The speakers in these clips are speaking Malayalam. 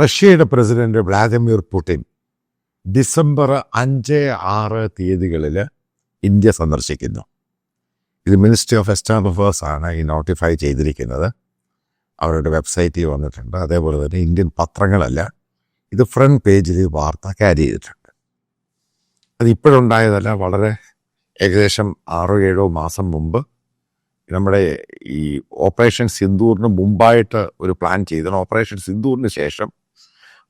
റഷ്യയുടെ പ്രസിഡന്റ് വ്ളാദിമിർ പുടിൻ ഡിസംബർ അഞ്ച് ആറ് തീയതികളിൽ ഇന്ത്യ സന്ദർശിക്കുന്നു. ഇത് മിനിസ്ട്രി ഓഫ് എക്സ്റ്റേണൽ അഫേഴ്സ് ആണ് ഈ നോട്ടിഫൈ ചെയ്തിരിക്കുന്നത്. അവരുടെ വെബ്സൈറ്റിൽ വന്നിട്ടുണ്ട്. അതേപോലെ തന്നെ ഇന്ത്യൻ പത്രങ്ങളല്ല ഇത് ഫ്രണ്ട് പേജിൽ വാർത്ത ക്യാരി ചെയ്തിട്ടുണ്ട്. അത് ഇപ്പോഴുണ്ടായതല്ല വളരെ ഏകദേശം ആറോ ഏഴോ മാസം മുമ്പ് നമ്മുടെ ഈ ഓപ്പറേഷൻ സിന്ദൂറിന് മുമ്പായിട്ട് ഒരു പ്ലാൻ ചെയ്തിരുന്നു. ഓപ്പറേഷൻ സിന്ദൂറിന് ശേഷം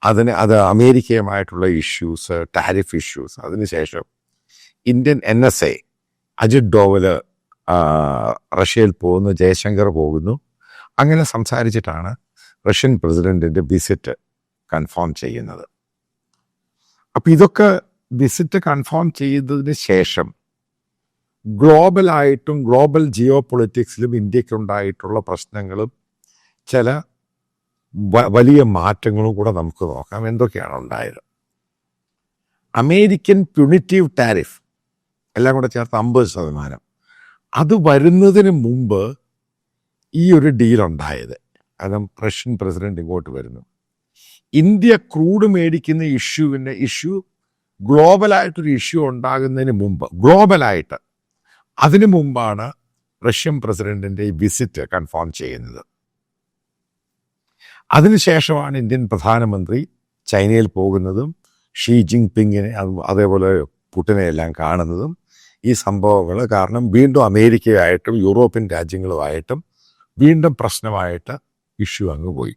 അതിന് അത് അമേരിക്കയുമായിട്ടുള്ള ഇഷ്യൂസ് ടാരിഫ് ഇഷ്യൂസ് അതിനുശേഷം Indian N S A Ajit Doval റഷ്യയിൽ പോകുന്നു ജയശങ്കർ പോകുന്നു. അങ്ങനെ സംസാരിച്ചിട്ടാണ് റഷ്യൻ പ്രസിഡന്റിന്റെ വിസിറ്റ് കൺഫേം ചെയ്യുന്നത്. അപ്പം ഇതൊക്കെ വിസിറ്റ് കൺഫേം ചെയ്തതിന് ശേഷം ഗ്ലോബലായിട്ടും ഗ്ലോബൽ ജിയോ പൊളിറ്റിക്സിലും ഇന്ത്യക്കുണ്ടായിട്ടുള്ള പ്രശ്നങ്ങളും ചില വലിയ മാറ്റങ്ങളും കൂടെ നമുക്ക് നോക്കാം. എന്തൊക്കെയാണ് ഉണ്ടായത്? അമേരിക്കൻ പ്യുണിറ്റീവ് ടാരിഫ് എല്ലാം കൂടെ ചേർത്ത് അമ്പത് ശതമാനം. അത് വരുന്നതിന് മുമ്പ് ഈ ഒരു ഡീൽ ഉണ്ടായത്. കാരണം റഷ്യൻ പ്രസിഡന്റ് ഇങ്ങോട്ട് വരുന്നു. ഇന്ത്യ ക്രൂഡ് മേടിക്കുന്ന ഇഷ്യൂവിന്റെ ഇഷ്യൂ ഗ്ലോബലായിട്ടൊരു ഇഷ്യൂ ഉണ്ടാകുന്നതിന് മുമ്പ് ഗ്ലോബലായിട്ട് അതിനു മുമ്പാണ് റഷ്യൻ പ്രസിഡന്റിന്റെ ഈ വിസിറ്റ് കൺഫേം ചെയ്യുന്നത്. അതിനുശേഷമാണ് ഇന്ത്യൻ പ്രധാനമന്ത്രി ചൈനയിൽ പോകുന്നതും ഷീ ജിങ് പിങ്ങിനെ അതേപോലെ പുട്ടിനെ എല്ലാം കാണുന്നതും ഈ സംഭവങ്ങൾ കാരണം വീണ്ടും അമേരിക്കയായിട്ടും യൂറോപ്യൻ രാജ്യങ്ങളുമായിട്ടും വീണ്ടും പ്രശ്നമായിട്ട് ഇഷ്യൂ അങ്ങ് പോയി.